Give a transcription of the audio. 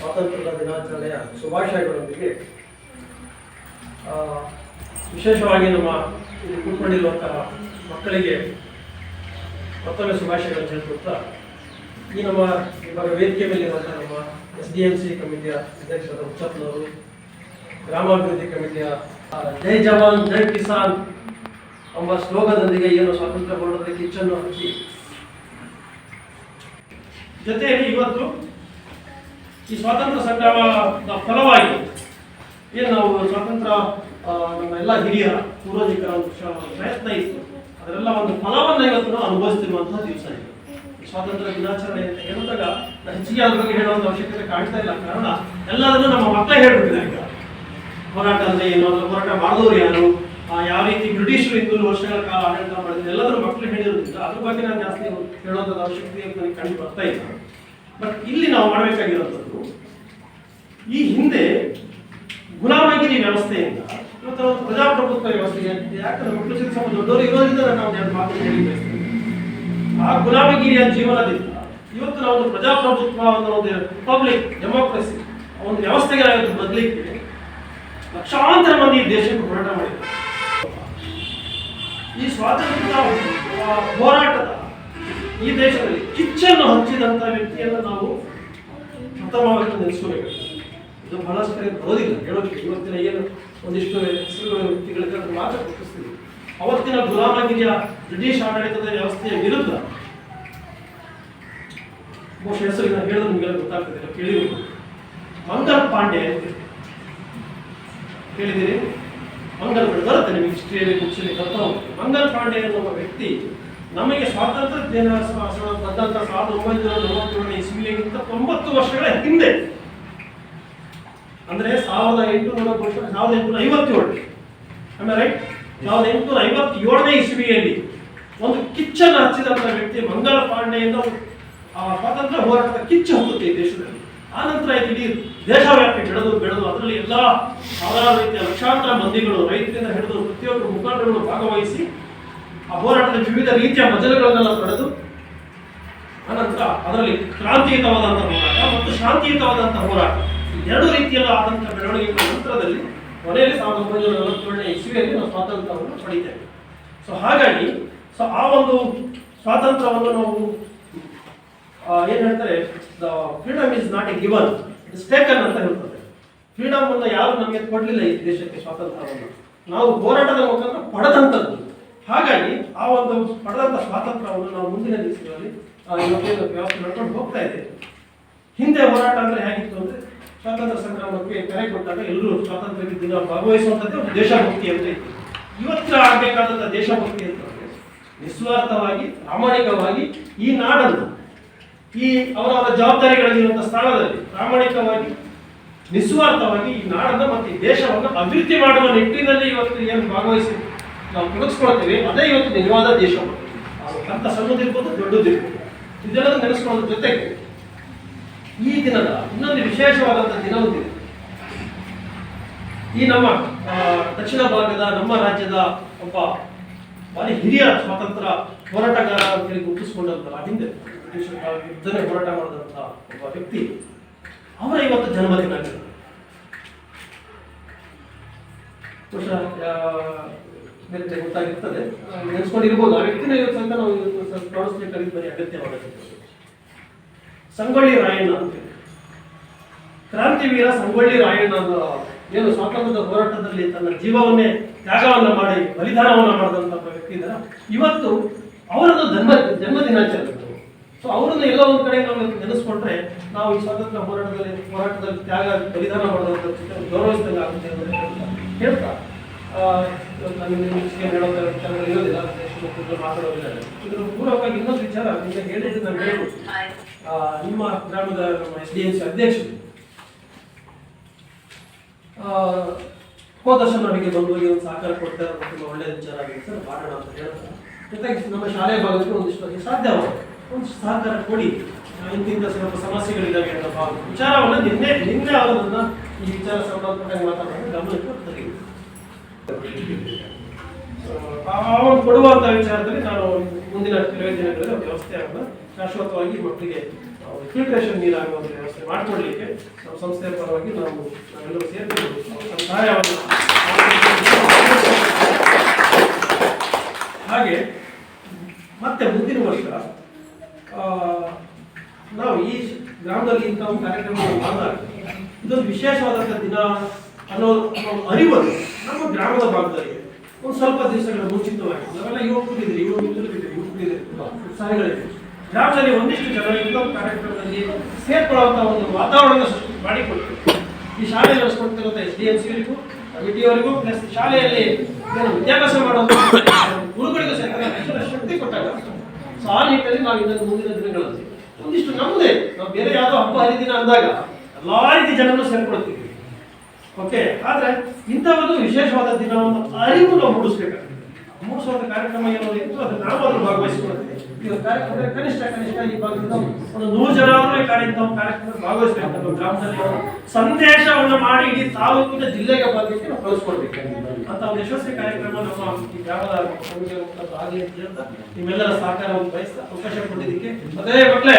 ಸ್ವಾತಂತ್ರ್ಯ ದಿನಾಚರಣೆಯ ಶುಭಾಶಯಗಳೊಂದಿಗೆ ವಿಶೇಷವಾಗಿ ನಮ್ಮ ಇಲ್ಲಿ ಕೂತ್ಕೊಂಡಿರುವಂತಹ ಮಕ್ಕಳಿಗೆ ಮತ್ತೊಮ್ಮೆ ಶುಭಾಶಯಗಳನ್ನು ಹೇಳ್ಕೊಡ್ತಾ ಈ ನಮ್ಮ ಇವಾಗ ವೇದಿಕೆ ಮೇಲೆ ಮೇಲಿರುವಂಥ ನಮ್ಮ ಎಸ್ ಡಿ ಎಂ ಸಿ ಕಮಿಟಿಯ ಅಧ್ಯಕ್ಷರಾದ ಉಚ್ಚಪ್ಪನವರು ಗ್ರಾಮಾಭಿವೃದ್ಧಿ ಕಮಿಟಿಯ ಜೈ ಜವಾನ್, ಜೈ ಕಿಸಾನ್ ಎಂಬ ಶ್ಲೋಕದೊಂದಿಗೆ ಏನು ಸ್ವಾತಂತ್ರ್ಯ ಇಚ್ಛನ್ನು ಕಿಚ್ಚನ್ನು ಹಚ್ಚಿ ಜೊತೆಯಲ್ಲಿ ಇವತ್ತು ಈ ಸ್ವಾತಂತ್ರ್ಯ ಸಂಗ್ರಾಮದ ಫಲವಾಗಿ ಏನು ನಾವು ಸ್ವಾತಂತ್ರ್ಯ ನಮ್ಮ ಎಲ್ಲ ಹಿರಿಯರ ಪೂರ್ವಜಿಕರ ಪ್ರಯತ್ನ ಇತ್ತು. ಅದರೆಲ್ಲ ಒಂದು ಫಲವನ್ನು ಇವತ್ತು ನಾವು ಅನುಭವಿಸ್ತಿರುವಂತಹ ದಿವಸ ಇದು. ಸ್ವಾತಂತ್ರ್ಯ ದಿನಾಚರಣೆ ಅಂತ ಹೇಳಿದಾಗ ಹೆಚ್ಚಿಗೆ ಅದ್ರ ಬಗ್ಗೆ ಹೇಳುವಂತ ಅವಶ್ಯಕತೆ ಕಾಣ್ತಾ ಇಲ್ಲ. ಕಾರಣ ಎಲ್ಲರನ್ನು ನಮ್ಮ ಮಕ್ಕಳೇ ಹೇಳ್ಬಿಟ್ಟಿದ್ದಾರೆ ಈಗ. ಹೋರಾಟ ಅಂದ್ರೆ ಏನು? ಅಂದ್ರೆ ಹೋರಾಟ ಮಾಡಿದವರು ಯಾರು? ಯಾವ ರೀತಿ ಬ್ರಿಟಿಷರು ಇನ್ನೂರು ವರ್ಷಗಳ ಕಾಲ ಆಡಳಿತ ಮಾಡಿದ್ರು? ಎಲ್ಲದರೂ ಮಕ್ಕಳು ಹೇಳಿರೋದ್ರಿಂದ ಅದ್ರ ಬಗ್ಗೆ ನಾನು ಜಾಸ್ತಿ ಹೇಳುವಂಥದ್ದು ಅವಶ್ಯಕತೆ ನನಗೆ ಕಂಡು ಬರ್ತಾ ಇಲ್ಲ. ಬಟ್ ಇಲ್ಲಿ ನಾವು ಮಾಡಬೇಕಾಗಿರೋದು ಈ ಹಿಂದೆ ಗುಲಾಮಗಿರಿ ವ್ಯವಸ್ಥೆಯಿಂದ ಇವತ್ತು ಪ್ರಜಾಪ್ರಭುತ್ವ ವ್ಯವಸ್ಥೆಗೆ ಯಾಕಂದ್ರೆ ಶಿಕ್ಷಣ ಸ್ವಲ್ಪ ದೊಡ್ಡವರು ಇರೋದ್ರಿಂದ ನಾವು ಎರಡು ಮಾತು ಹೇಳಿ ಆ ಗುಲಾಮಗಿರಿಯ ಜೀವನದಿಂದ ಇವತ್ತು ನಾವು ಪ್ರಜಾಪ್ರಭುತ್ವ ಅನ್ನೋ ಒಂದು ರಿಪಬ್ಲಿಕ್ ಡೆಮೋಕ್ರಸಿ ಒಂದು ವ್ಯವಸ್ಥೆಗೆ ನಾವು ಬದಲಿಕ್ಕೆ ಲಕ್ಷಾಂತರ ಮಂದಿ ಈ ದೇಶಕ್ಕೆ ಹೋರಾಟ ಮಾಡಿದ್ದಾರೆ. ಈ ಸ್ವಾತಂತ್ರ್ಯ ಹೋರಾಟದ ಈ ದೇಶದಲ್ಲಿ ಕಿಚ್ಚನ್ನು ಹಂಚಿದಂಥ ವ್ಯಕ್ತಿಯನ್ನು ನಾವು ಪ್ರಥಮವಾಗಿ ನೆನೆಸ್ಕೋಬೇಕು. ಇದು ಬಹಳಷ್ಟು ಬರೋದಿಲ್ಲ. ಹೇಳೋಕೆ ಇವತ್ತಿನ ಏನು ಒಂದಿಷ್ಟು ಹೆಸರುಗಳ ವ್ಯಕ್ತಿಗಳಿಗೆ ಮಾತ್ರ ಗುರುತಿಸ್ತೀವಿ ಅವತ್ತಿನ ಗುಲಾಮಗಿರಿಯ ಬ್ರಿಟಿಷ್ ಆಡಳಿತದ ವ್ಯವಸ್ಥೆಯ ವಿರುದ್ಧ ಬಹುಶಃ ಹೆಸರು ನಾನು ಹೇಳಿದ್ರೆ ನಿಮಗೆಲ್ಲ ಗೊತ್ತಾಗ್ತದೆ ಕೇಳಿರ್ಬೋದು. ಮಂಗಲ್ ಪಾಂಡೆ ಕೇಳಿದ್ದೀರಿ? ಮಂಗಲ್ ಬರುತ್ತೆ ನಿಮಗೆ ಹಿಸ್ಟ್ರಿಯಲ್ಲಿ ಬರ್ತಾ ಹೋಗುತ್ತೆ ಮಂಗಲ್ ಪಾಂಡೆ ಎನ್ನುವ ವ್ಯಕ್ತಿ ನಮಗೆ ಸ್ವಾತಂತ್ರ್ಯ ದಿನ ಬಂದಂತ ಸಾವಿರದ ಒಂಬೈನೂರ ನಲವತ್ತೇಳನೇ ಇಸ್ವಿಲಿಗಿಂತ ತೊಂಬತ್ತು ವರ್ಷಗಳ ಹಿಂದೆ. ಅಂದ್ರೆ ಸಾವಿರದ ಎಂಟುನೂರ ಸಾವಿರದ ಎಂಟುನೂರ ಐವತ್ತೇಳು. ಆಮೇಲೆ ರೈಟ್ ಸಾವಿರದ ಎಂಟುನೂರ ಐವತ್ತೇಳನೇ ಇಸ್ವಿಯಲ್ಲಿ ಒಂದು ಕಿಚ್ಚನ್ನು ಹಚ್ಚಿದಂತ ವ್ಯಕ್ತಿ ಮಂಗಲ ಪಾಂಡೆಯಿಂದ ಆ ಸ್ವಾತಂತ್ರ್ಯ ಹೋರಾಟದ ಕಿಚ್ಚು ಹೋಗುತ್ತೆ ಈ ದೇಶದಲ್ಲಿ. ಆ ನಂತರ ಇಡೀ ದೇಶವ್ಯಾಪಿ ಬೆಳೆದು ಬೆಳೆದು ಅದರಲ್ಲಿ ಎಲ್ಲ ಸಾವಿರಾರು ರೀತಿಯ ಲಕ್ಷಾಂತರ ಮಂದಿಗಳು ರೈತರಿಂದ ಹಿಡಿದು ಪ್ರತಿಯೊಬ್ಬರು ಮುಖಂಡರುಗಳು ಭಾಗವಹಿಸಿ ಆ ಹೋರಾಟದ ವಿವಿಧ ರೀತಿಯ ಮಜಲುಗಳನ್ನೆಲ್ಲ ಪಡೆದು ಅನಂತರ ಅದರಲ್ಲಿ ಕ್ರಾಂತಿಯುತವಾದಂಥ ಹೋರಾಟ ಮತ್ತು ಶಾಂತಿಯುತವಾದಂಥ ಹೋರಾಟ. ಎರಡು ರೀತಿಯಲ್ಲ ಆದಂಥ ಬೆಳವಣಿಗೆಗಳ ನಂತರದಲ್ಲಿ ಕೊನೆಯಲ್ಲಿ ಸಾವಿರದ ಒಂಬೈನೂರ ನಲವತ್ತೇಳನೇ ಇಸ್ವಿಯಲ್ಲಿ ನಾವು ಸ್ವಾತಂತ್ರ್ಯವನ್ನು ಪಡಿತೇವೆ. ಸೊ ಹಾಗಾಗಿ ಸೊ ಆ ಒಂದು ಸ್ವಾತಂತ್ರ್ಯವನ್ನು ನಾವು ಏನು ಹೇಳ್ತಾರೆ, the freedom is not a given it's taken ಅಂತ ಹೇಳ್ತಾರೆ. ಫ್ರೀಡಮ್ ಅನ್ನು ಯಾರು ನಮಗೆ ಕೊಡಲಿಲ್ಲ ಈ ದೇಶಕ್ಕೆ ಸ್ವಾತಂತ್ರ್ಯವನ್ನು. ನಾವು ಹೋರಾಟದ ಮುಖಾಂತರ ಪಡೆದಂಥದ್ದು. ಹಾಗಾಗಿ ಆ ಒಂದು ಪಡೆದಂಥ ಸ್ವಾತಂತ್ರ್ಯವನ್ನು ನಾವು ಮುಂದಿನ ದಿವಸಗಳಲ್ಲಿ ವ್ಯವಸ್ಥೆ ನಡ್ಕೊಂಡು ಹೋಗ್ತಾ ಇದೆ ಹಿಂದೆ ಹೋರಾಟ ಅಂದರೆ ಹೇಗಿತ್ತು ಅಂದ್ರೆ ಸ್ವಾತಂತ್ರ್ಯ ಸಂಗ್ರಾಮಕ್ಕೆ ಕರೆ ಕೊಟ್ಟಾಗ ಎಲ್ಲರೂ ಸ್ವಾತಂತ್ರ್ಯ ದಿನ ಭಾಗವಹಿಸುವಂಥದ್ದೇ ಒಂದು ದೇಶಭಕ್ತಿ ಅಂತ ಇತ್ತು. ಇವತ್ತು ಆಗಬೇಕಾದಂಥ ದೇಶಭಕ್ತಿ ಅಂತ ಅಂದ್ರೆ ನಿಸ್ವಾರ್ಥವಾಗಿ, ಪ್ರಾಮಾಣಿಕವಾಗಿ ಈ ನಾಡನ್ನು, ಈ ಅವರವರ ಜವಾಬ್ದಾರಿಗಳಲ್ಲಿರುವಂಥ ಸ್ಥಾನದಲ್ಲಿ ಪ್ರಾಮಾಣಿಕವಾಗಿ, ನಿಸ್ವಾರ್ಥವಾಗಿ ಈ ನಾಡನ್ನು ಮತ್ತು ಈ ದೇಶವನ್ನು ಅಭಿವೃದ್ಧಿ ಮಾಡುವ ನಿಟ್ಟಿನಲ್ಲಿ ಇವತ್ತು ಏನು ಭಾಗವಹಿಸಿ ನಾವು ತೊಡಗಿಸ್ಕೊಳ್ತೀವಿ ಅದೇ ಇವತ್ತು ನಿಜವಾದ ದೇಶ. ಅಂತ ಸಣ್ಣದಿರ್ಬೋದು ದೊಡ್ಡದಿರ್ಬೋದು ಇದೆಲ್ಲ ನೆನೆಸ್ಕೊಳ್ಳೋದ್ರ ಜೊತೆಗೆ ಈ ದಿನದ ಇನ್ನೊಂದು ವಿಶೇಷವಾದಂಥ ದಿನವೊಂದಿದೆ ಈ ನಮ್ಮ ದಕ್ಷಿಣ ಭಾಗದ, ನಮ್ಮ ರಾಜ್ಯದ ಒಬ್ಬ ಭಾರಿ ಹಿರಿಯ ಸ್ವಾತಂತ್ರ್ಯ ಹೋರಾಟಗಾರ ಅಂತ ಹೇಳಿ ಗುರುತಿಸಿಕೊಂಡಂತಹ ಹಿಂದೆ ಯುದ್ಧನೇ ಹೋರಾಟ ಮಾಡಿದಂಥ ಒಬ್ಬ ವ್ಯಕ್ತಿ ಅವರ ಇವತ್ತು ಜನ್ಮದಿನ ಬೇರೆ ಗೊತ್ತಾಗಿರ್ತದೆ. ನೆನೆಸ್ಕೊಂಡಿರ್ಬೋದು. ಆ ವ್ಯಕ್ತಿನ ಇವತ್ತು ನಾವು ಪ್ರಾಣಿಸ್ಬೇಕಾಗಿ ಬರೀ ಅಗತ್ಯವಾಗುತ್ತೆ ಸಂಗೊಳ್ಳಿ ರಾಯಣ್ಣ ಕ್ರಾಂತಿವೀರ ಸಂಗೊಳ್ಳಿ ರಾಯಣ್ಣ ಏನು ಸ್ವಾತಂತ್ರ್ಯದ ಹೋರಾಟದಲ್ಲಿ ತನ್ನ ಜೀವವನ್ನೇ ತ್ಯಾಗವನ್ನ ಮಾಡಿ ಬಲಿದಾನವನ್ನ ಮಾಡಿದಂತ ವ್ಯಕ್ತಿ ಇದ್ದಾರೆ ಇವತ್ತು ಅವರದ್ದು ಜನ್ಮ ಜನ್ಮ ದಿನಾಚರಣೆ ಸೊ ಅವರನ್ನು ಎಲ್ಲ ಒಂದು ಕಡೆ ನಾವು ನೆನೆಸ್ಕೊಂಡ್ರೆ ನಾವು ಈ ಸ್ವಾತಂತ್ರ್ಯ ಹೋರಾಟದಲ್ಲಿ ಹೋರಾಟದಲ್ಲಿ ತ್ಯಾಗ, ಬಲಿದಾನ ಮಾಡಿದಂತ ಗೌರವಿಸಿದಂಗೆ ಆಗುತ್ತೆ ಹೇಳ್ತಾ ನಾನು ನಿಮಗೆ ಹೇಳೋದು ಇರೋದಿಲ್ಲ. ದೇಶದ ಮಾತಾಡೋದಿಲ್ಲ ಇದ್ರ ಪೂರ್ವಕವಾಗಿ ಇನ್ನೊಂದು ವಿಚಾರ ನಿಮಗೆ ಹೇಳಿದ್ದು ನಾನು ಹೇಳು ನಿಮ್ಮ ಗ್ರಾಮದ ನಮ್ಮ ಎಸ್ ಡಿ ಎನ್ ಸಿ ಅಧ್ಯಕ್ಷರು. ಹೋದ ವರ್ಷ ನಮಗೆ ಬಂದು ಒಂದು ಸಹಕಾರ ಕೊಡ್ತಾರೆ ಅದು ತುಂಬ ಒಳ್ಳೆಯ ವಿಚಾರ ಆಗಿದೆ ಸರ್. ಮಾಡೋಣ ಅಂತ ಹೇಳ್ತಾರೆ ಜೊತೆಗೆ ನಮ್ಮ ಶಾಲೆ ಭಾಗಕ್ಕೆ ಒಂದಿಷ್ಟು ಬಗ್ಗೆ ಸಾಧ್ಯವಾಗುತ್ತೆ ಒಂದು ಸಹಕಾರ ಕೊಡಿ. ಇಂತಿಂತ ಸ್ವಲ್ಪ ಸಮಸ್ಯೆಗಳಿದ್ದಾವೆ ಅಂತ ಭಾವ ವಿಚಾರವನ್ನು ನಿನ್ನೆ ನಿನ್ನೆ ಅವರನ್ನ ಈ ವಿಚಾರ ಸಂಬಂಧಪಟ್ಟ ಮಾತಾಡೋದು ಗಮನಕ್ಕೆ ತೆಗೆದು ಅವರು ಕೊಡುವಂಥ ವಿಚಾರದಲ್ಲಿ ನಾನು ಮುಂದಿನ ಕೆಲವೇ ದಿನಗಳಲ್ಲಿ ವ್ಯವಸ್ಥೆಯನ್ನು ಶಾಶ್ವತವಾಗಿ ಮಕ್ಕಳಿಗೆ ಫಿಲ್ಟ್ರೇಷನ್ ನೀರಾಗುವಂಥ ವ್ಯವಸ್ಥೆ ಮಾಡಿಕೊಡ್ಲಿಕ್ಕೆ ನಮ್ಮ ಸಂಸ್ಥೆಯ ಪರವಾಗಿ ನಾವು ನಾವೆಲ್ಲರೂ ಸೇರ್ಕೊಂಡು ಸಹಾಯವನ್ನು ಹಾಗೆ ಮತ್ತೆ ಮುಂದಿನ ವರ್ಷ ನಾವು ಈ ಗ್ರಾಮದಲ್ಲಿ ಇಂಥ ಒಂದು ಕಾರ್ಯಕ್ರಮವನ್ನು ಮಾಡಿದಾಗ ಇದೊಂದು ವಿಶೇಷವಾದಂಥ ದಿನ ಅನ್ನೋ ಅರಿವನ್ನು ನಮ್ಮ ಗ್ರಾಮದ ಭಾಗದಲ್ಲಿ ಒಂದು ಸ್ವಲ್ಪ ದಿವಸಗಳ ಮುಂಚಿತವಾಗಿ, ನಾವೆಲ್ಲ ಯುವಕರಿದ್ದೀರಿ ಯುವಕರಿದ್ದೀರಿ ಯುವಕರಿದ್ದೀರಿ ಉತ್ಸಾಹಿಗಳಿದ್ದೀರಿ ಗ್ರಾಮದಲ್ಲಿ ಒಂದಿಷ್ಟು ಜನ ಇಂಥ ಒಂದು ಕಾರ್ಯಕ್ರಮದಲ್ಲಿ ಸೇರ್ಕೊಳ್ಳುವಂಥ ಒಂದು ವಾತಾವರಣ ಸೃಷ್ಟಿ ಈ ಶಾಲೆ ನಡೆಸ್ಕೊಡ್ತಿರುವಂಥ ಎಸ್ ಡಿ ಎಂ ಸಿಗಳಿಗೂ ವಿಡಿಯವರಿಗೂ ಪ್ಲಸ್ ಶಾಲೆಯಲ್ಲಿ ಏನು ವಿದ್ಯಾಭ್ಯಾಸ ಮಾಡುವಂಥ ಗುರುಗಳಿಗೂ ಹೆಚ್ಚಿನ ಶಕ್ತಿ ಕೊಟ್ಟಾಗ ಸೊ ಆ ನಿಟ್ಟಿನಲ್ಲಿ ನಾವು ಇದನ್ನು ಮುಂದಿನ ದಿನಗಳಲ್ಲಿ ಒಂದಿಷ್ಟು ನಮ್ಮದೇ, ನಾವು ಬೇರೆ ಯಾವುದೋ ಹಬ್ಬ ಹರಿದಿನ ಅಂದಾಗ ಎಲ್ಲ ರೀತಿ ಜನರನ್ನು ಸೇರ್ಕೊಳ್ತೀವಿ ಓಕೆ ಆದರೆ ಇಂಥ ಒಂದು ವಿಶೇಷವಾದ ದಿನವನ್ನು ಅರಿವು ನಾವು ಮೂಡಿಸ್ಬೇಕಾಗ್ತದೆ. ಮೂಡಿಸುವಂಥ ಕಾರ್ಯಕ್ರಮ ಏನೋ ಇತ್ತು ಅದು ನಾವು ಅದನ್ನು ಭಾಗವಹಿಸಿಕೊಳ್ತೀವಿ ಈಗ ಕಾರ್ಯಕ್ರಮ ಕನಿಷ್ಠ ಕನಿಷ್ಠ ಈ ಭಾಗದಿಂದ ಒಂದು ನೂರು ಜನ ಆದ್ರೂ ಕಾರ್ಯಕ್ರಮ ಕಾರ್ಯಕ್ರಮದಲ್ಲಿ ಭಾಗವಹಿಸಬೇಕು ಗ್ರಾಮದಲ್ಲಿ ಸಂದೇಶವನ್ನು ಮಾಡಿ ಇಡೀ ತಾಲೂಕಿನ ಜಿಲ್ಲೆಗೆ ಬರಲಿಕ್ಕೆ ನಾವು ಕಳಿಸ್ಕೊಡ್ಬೇಕು. ಅಂತ ಒಂದು ಯಶಸ್ವಿ ಕಾರ್ಯಕ್ರಮ ನಮ್ಮ ಈ ಗ್ರಾಮದ ಆಗಲಿ ಅಂತ ನಿಮ್ಮೆಲ್ಲರ ಸಹಕಾರವನ್ನು ಬಯಸ್ತಾ ಅವಕಾಶ ಕೊಟ್ಟಿದ್ದಕ್ಕೆ. ಅದೇ ಮಕ್ಕಳೇ.